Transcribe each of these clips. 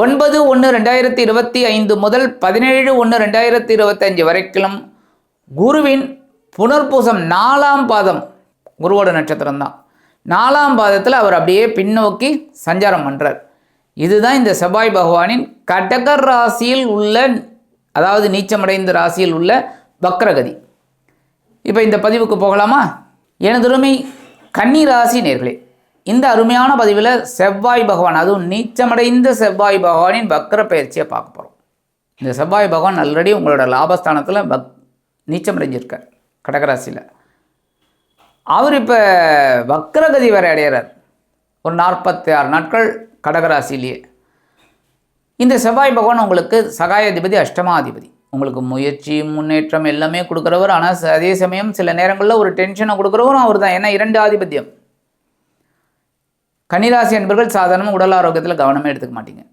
ஒன்பது ஒன்று ரெண்டாயிரத்தி இருபத்தி ஐந்து முதல் பதினேழு ஒன்று ரெண்டாயிரத்தி இருபத்தஞ்சு வரைக்கும் குருவின் புனர்பூசம் நாலாம் பாதம் குருவோட நட்சத்திரம் தான். நாலாம் பாதத்தில் அவர் அப்படியே பின்னோக்கி சஞ்சாரம் பண்ணுறார் இதுதான் இந்த செவ்வாய் பகவானின் கடகர் ராசியில் உள்ள அதாவது நீச்சமடைந்த ராசியில் உள்ள வக்ரகதி. இப்போ இந்த பதிவுக்கு போகலாமா? எனதுரிமை கன்னி ராசி நேர்களே. இந்த அருமையான பதிவில் செவ்வாய் பகவான் அதுவும் நீச்சமடைந்த செவ்வாய் பகவானின் வக்ர பயிற்சியை பார்க்க போகிறோம் இந்த செவ்வாய் பகவான் ஆல்ரெடி உங்களோட லாபஸ்தானத்தில் வக் நீச்சமடைஞ்சிருக்கார் கடகராசியில். அவர் இப்போ வக்ரகதி வரை அடையிறார். ஒரு நாற்பத்தி ஆறு நாட்கள் கடகராசிலேயே இந்த செவ்வாய் பகவான் உங்களுக்கு சகாயாதிபதி அஷ்டமாதிபதி. உங்களுக்கு முயற்சி முன்னேற்றம் எல்லாமே கொடுக்குறவர். ஆனால் அதே சமயம் சில நேரங்களில் ஒரு டென்ஷனை கொடுக்குறவரும் அவர் தான் ஏன்னா இரண்டு ஆதிபத்தியம். கன்னிராசி என்பர்கள் சாதாரணமாக உடல் ஆரோக்கியத்தில் கவனமே எடுத்துக்க மாட்டீங்க.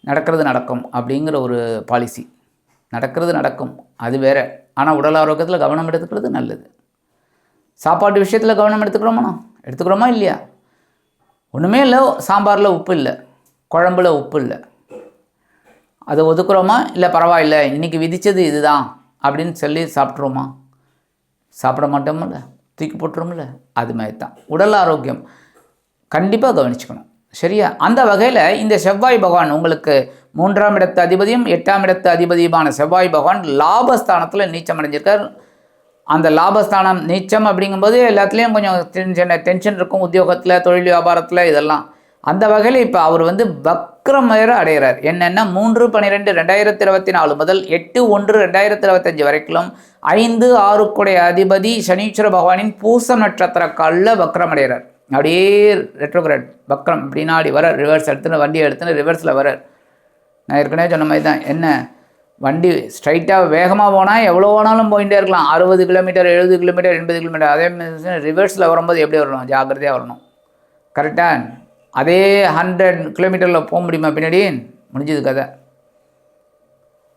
நடக்கிறது நடக்கும் அப்படிங்கிற ஒரு பாலிசி நடக்கிறது நடக்கும். அது வேற. ஆனால் உடல் ஆரோக்கியத்தில் கவனம் எடுத்துக்கிறது நல்லது. சாப்பாட்டு விஷயத்தில் கவனம் எடுத்துக்கிறோமா? எடுத்துக்கிறோமா இல்லையா? ஒன்றுமே இல்லை. சாம்பாரில் உப்பு இல்லை. குழம்புல உப்பு இல்லை. அதை ஒதுக்குறோமா? இல்லை பரவாயில்ல. இன்றைக்கி விதித்தது இதுதான். அப்படின்னு சொல்லி சாப்பிட்ருவோமா சாப்பிட மாட்டோமில்ல தூக்கி போட்டுரும்ல அது மாதிரி தான் உடல் ஆரோக்கியம் கண்டிப்பாக கவனிச்சுக்கணும். சரியா? அந்த வகையில் இந்த செவ்வாய் பகவான் உங்களுக்கு மூன்றாம் இடத்து அதிபதியும் எட்டாம் இடத்து அதிபதியுமான செவ்வாய் பகவான் லாபஸ்தானத்தில் நீச்சம் அடைஞ்சிருக்கார். அந்த லாபஸ்தானம் நீச்சம் அப்படிங்கும்போது எல்லாத்துலேயும் கொஞ்சம் சின்ன டென்ஷன் இருக்கும். உத்தியோகத்தில் தொழில் வியாபாரத்தில் இதெல்லாம். அந்த வகையில் இப்போ அவர் வந்து வக்ரமயர அடைகிறார் என்னென்னா மூன்று பன்னிரெண்டு ரெண்டாயிரத்தி இருபத்தி நாலு முதல் எட்டு ஒன்று ரெண்டாயிரத்தி இருபத்தஞ்சு வரைக்கும் ஐந்து ஆறுக்குடைய அதிபதி சனீஸ்வர பகவானின் பூசம் நட்சத்திர காலில் வக்ரம் அடைகிறார் அப்படியே ரெட்ரோகிரேட் வக்ரம் பின்னாடி வர ரிவர்ஸ் எடுத்துன்னு வண்டியை எடுத்துன்னு ரிவர்ஸில் வரார் நான் ஏற்கனவே சொன்ன மாதிரி தான் என்ன? வண்டி ஸ்ட்ரைட்டாக வேகமாக போனால் எவ்வளோ வேணாலும் போயிட்டே இருக்கலாம். அறுபது கிலோமீட்டர் எழுபது கிலோமீட்டர் எண்பது கிலோமீட்டர் அதே மாதிரி ரிவர்ஸில் வரும்போது எப்படி வரணும்? ஜாக்கிரதையாக வரணும். கரெக்டாக அதே ஹண்ட்ரட் கிலோமீட்டரில் போக முடியுமா பின்னாடி? முடிஞ்சது கதை.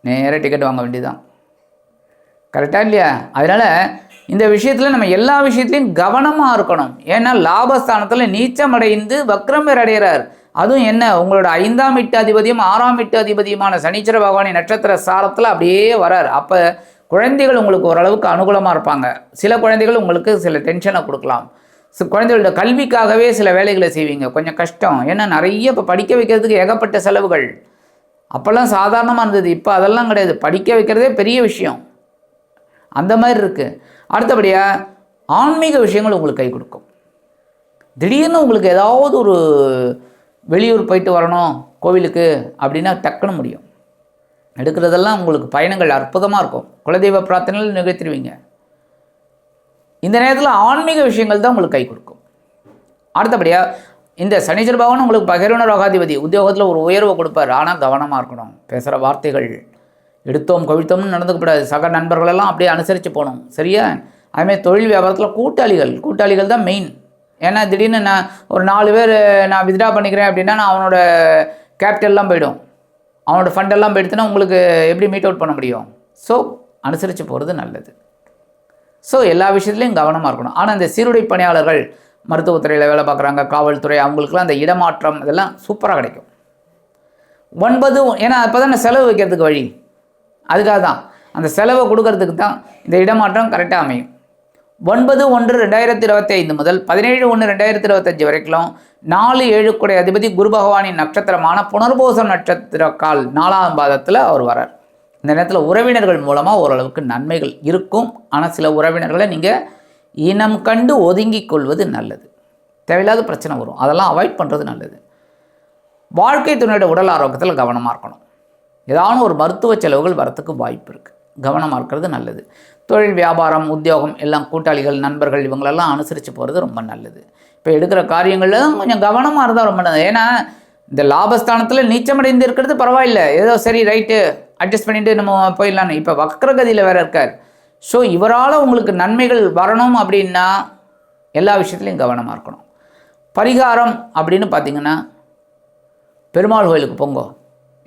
நேராக டிக்கெட் வாங்க வேண்டியதுதான். கரெக்டாக இல்லையா? அதனால் இந்த விஷயத்தில் நம்ம எல்லா விஷயத்துலையும் கவனமாக இருக்கணும். ஏன்னா லாபஸ்தானத்தில் நீச்சம் அடைந்து வக்ரம் பேர் அடைகிறார் அதுவும் என்ன? உங்களோட ஐந்தாம் எட்டு அதிபதியும் ஆறாம் எட்டு அதிபதியுமான சனீச்சர பகவானின் நட்சத்திர சாலத்தில் அப்படியே வரார். அப்போ குழந்தைகள் உங்களுக்கு ஓரளவுக்கு அனுகூலமாக இருப்பாங்க. சில குழந்தைகள் உங்களுக்கு சில டென்ஷனை கொடுக்கலாம். குழந்தைகளோட கல்விக்காகவே சில வேலைகளை செய்வீங்க. கொஞ்சம் கஷ்டம். ஏன்னா நிறைய இப்போ படிக்க வைக்கிறதுக்கு ஏகப்பட்ட செலவுகள். அப்போல்லாம் சாதாரணமாக இருந்தது. இப்போ அதெல்லாம் கிடையாது. படிக்க வைக்கிறதே பெரிய விஷயம். அந்த மாதிரி இருக்குது அடுத்தபடியாக ஆன்மீக விஷயங்கள் உங்களுக்கு கை கொடுக்கும். திடீர்னு உங்களுக்கு ஏதாவது ஒரு வெளியூர் போயிட்டு வரணும் கோவிலுக்கு அப்படின்னா டக்குன்னு முடியும். எடுக்கிறதெல்லாம் உங்களுக்கு பயணங்கள் அற்புதமாக இருக்கும். குலதெய்வ பிரார்த்தனைகள் நிகழ்த்திடுவீங்க. இந்த நேரத்தில் ஆன்மீக விஷயங்கள் தான் உங்களுக்கு கை கொடுக்கும். அடுத்தபடியாக இந்த சனீஸ்வர பகவான் உங்களுக்கு பகிரவன ரோகாதிபதி உத்தியோகத்தில் ஒரு உயர்வை கொடுப்பார். ஆனால் கவனமாக இருக்கணும். பேசுகிற வார்த்தைகள் எடுத்தோம் கவிழ்த்தோம்னு நடந்துக்கப்படாது சக நண்பர்களெல்லாம் அப்படியே அனுசரித்து போகணும். சரியா? அதுமாதிரி தொழில் வியாபாரத்தில் கூட்டாளிகள் கூட்டாளிகள் தான் மெயின் ஏன்னா திடீர்னு நான் ஒரு நாலு பேர் நான் வித்ட்ரா பண்ணிக்கிறேன் அப்படின்னா நான் அவனோட கேபிட்டல்லாம் போயிடும். அவனோட ஃபண்டெல்லாம் போயிடுத்துன்னா உங்களுக்கு எப்படி மீட் அவுட் பண்ண முடியும்? ஸோ அனுசரித்து போகிறது நல்லது. ஸோ எல்லா விஷயத்துலையும் கவனமாக இருக்கணும். ஆனால் இந்த சீருடை பணியாளர்கள் மருத்துவத்துறையில் வேலை பார்க்குறாங்க காவல்துறை அவங்களுக்குலாம் அந்த இடமாற்றம் இதெல்லாம் சூப்பராக கிடைக்கும். ஒன்பது ஏன்னா அப்போ தான் செலவு வைக்கிறதுக்கு வழி. அதுக்காக தான். அந்த செலவை கொடுக்கறதுக்கு தான் இந்த இடமாற்றம் கரெக்டாக அமையும். ஒன்பது ஒன்று ரெண்டாயிரத்தி இருபத்தி ஐந்து முதல் பதினேழு ஒன்று ரெண்டாயிரத்தி இருபத்தஞ்சு வரைக்கும் நாலு ஏழுக்குடைய அதிபதி குரு பகவானின் நட்சத்திரமான புனர்பூசம் நட்சத்திர கால் நாலாம் பாதத்தில் அவர் வரார் இந்த நேரத்தில் உறவினர்கள் மூலமாக ஓரளவுக்கு நன்மைகள் இருக்கும். ஆனால் சில உறவினர்களை நீங்கள் இனம் கண்டு ஒதுங்கிக் கொள்வது நல்லது. தேவையில்லாத பிரச்சனை வரும். அதெல்லாம் அவாய்ட் பண்ணுறது நல்லது. வாழ்க்கை துணையோட உடல் ஆரோக்கியத்தில் கவனமாக இருக்கணும். ஏதாவது ஒரு மருத்துவ செலவுகள் வரத்துக்கு வாய்ப்பு இருக்குது கவனமாக இருக்கிறது நல்லது. தொழில் வியாபாரம் உத்தியோகம் எல்லாம் கூட்டாளிகள் நண்பர்கள் இவங்களெல்லாம் அனுசரித்து போகிறது ரொம்ப நல்லது. இப்போ எடுக்கிற காரியங்களும் கொஞ்சம் கவனமாக இருந்தால் ரொம்ப நல்லது. ஏன்னா இந்த லாபஸ்தானத்தில் நீச்சமடைந்து இருக்கிறது பரவாயில்ல. ஏதோ சரி ரைட்டு. அட்ஜஸ்ட் பண்ணிட்டு நம்ம போயிடலான்னு இப்போ வக்ரகதியில் வேற இருக்கார். ஸோ இவரால் உங்களுக்கு நன்மைகள் வரணும் அப்படின்னா எல்லா விஷயத்துலையும் கவனமாக இருக்கணும். பரிகாரம் அப்படின்னு பார்த்தீங்கன்னா பெருமாள் கோயிலுக்கு போங்க.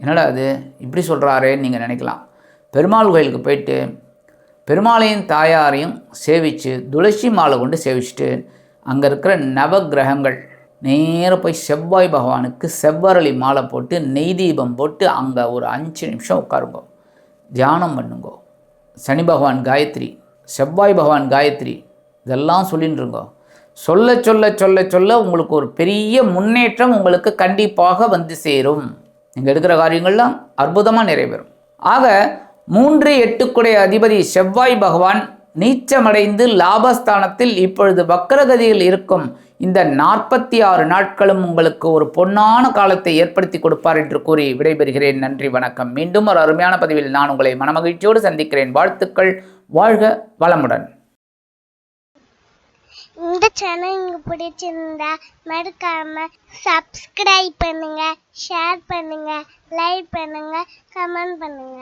என்னடா அது இப்படி சொல்கிறாரேன்னு நீங்கள் நினைக்கலாம். பெருமாள் கோயிலுக்கு போயிட்டு பெருமாளையும் தாயாரையும் சேவித்து துளசி மாலை கொண்டு சேவிச்சுட்டு அங்கே இருக்கிற நவகிரகங்கள் நேராக போய் செவ்வாய் பகவானுக்கு செவ்வரளி மாலை போட்டு நெய் தீபம் போட்டு அங்கே ஒரு அஞ்சு நிமிஷம் உட்காருங்க. தியானம் பண்ணுங்க. சனி பகவான் காயத்ரி செவ்வாய் பகவான் காயத்ரி இதெல்லாம் சொல்லிட்டுருங்கோ சொல்ல சொல்ல சொல்ல சொல்ல உங்களுக்கு ஒரு பெரிய முன்னேற்றம் உங்களுக்கு கண்டிப்பாக வந்து சேரும். நீங்கள் எடுக்கிற காரியங்கள்லாம் அற்புதமாக நிறைவேறும். ஆக மூன்று எட்டுக்குடைய அதிபதி செவ்வாய் பகவான் நீச்சமடைந்து லாபஸ்தானத்தில் இப்பொழுது வக்கரகதியில் இருக்கும் இந்த நாற்பத்தி ஆறு நாட்களும் உங்களுக்கு ஒரு பொன்னான காலத்தை ஏற்படுத்தி கொடுப்பார் என்று கூறி விடைபெறுகிறேன். நன்றி வணக்கம். மீண்டும் ஒரு அருமையான பதிவில் நான் உங்களை மனமகிழ்ச்சியோடு சந்திக்கிறேன். வாழ்த்துக்கள். வாழ்க வளமுடன். இந்த சேனல் உங்களுக்கு பிடிச்சிருந்தா மறக்காம சப்ஸ்கிரைப் பண்ணுங்க ஷேர் பண்ணுங்க லைக் பண்ணுங்க கமெண்ட் பண்ணுங்க.